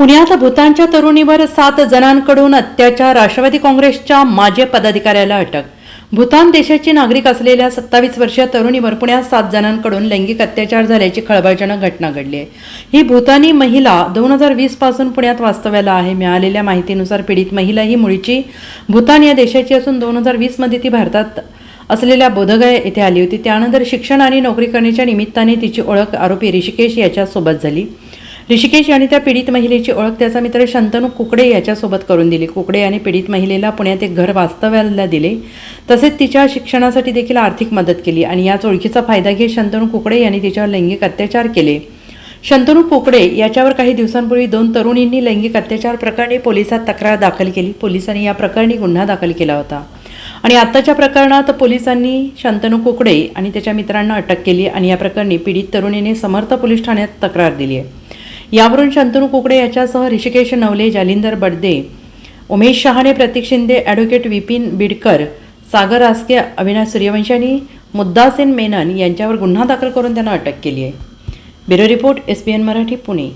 पुण्यात भूतानच्या तरुणीवर सात जणांकडून अत्याचार राष्ट्रवादी काँग्रेसच्या माजी पदाधिकाऱ्याला अटक. भूतान देशाची नागरिक असलेल्या सत्तावीस वर्षीय तरुणीवर पुण्यात सात जणांकडून लैंगिक अत्याचार झाल्याची खळबळजनक घटना घडली आहे. ही भूतानी महिला दोन हजार वीसपासून पुण्यात वास्तव्याला आहे. मिळालेल्या माहितीनुसार पीडित महिला ही मुळीची भूतान या देशाची असून दोन हजार वीसमध्ये ती भारतात असलेल्या बोधगया येथे आली होती. त्यानंतर शिक्षण आणि नोकरी करण्याच्या निमित्ताने तिची ओळख आरोपी ऋषिकेश याच्यासोबत झाली. ऋषिकेश यांनी त्या पीडित महिलेची ओळख त्याचा मित्र शंतनू कुकडे याच्यासोबत करून दिली. कुकडे यांनी पीडित महिलेला पुण्यात एक घर वास्तव्याला दिले. तसेच तिच्या शिक्षणासाठी देखील आर्थिक मदत केली आणि याच ओळखीचा फायदा घेत शंतनू कुकडे यांनी तिच्यावर लैंगिक अत्याचार केले. शंतनू पोकडे याच्यावर काही दिवसांपूर्वी दोन तरुणींनी लैंगिक अत्याचार प्रकरणी पोलिसात तक्रार दाखल केली. पोलिसांनी या प्रकरणी गुन्हा दाखल केला होता. आणि आत्ताच्या प्रकरणात पोलिसांनी शंतनू कुकडे आणि त्याच्या मित्रांना अटक केली आणि या प्रकरणी पीडित तरुणीने समर्थ पोलीस ठाण्यात तक्रार दिली आहे. यावरून शंतनू कुकडे याच्यासह ऋषिकेश नवले जालिंदर बडदे उमेश शहाणे प्रतीक शिंदे ॲडव्होकेट विपिन बिडकर सागर आस्के अविनाश सूर्यवंशी आणि मुद्दासेन मेनन यांच्यावर गुन्हा दाखल करून त्यांना अटक केली आहे. Bureau report S P N Marathi Pune.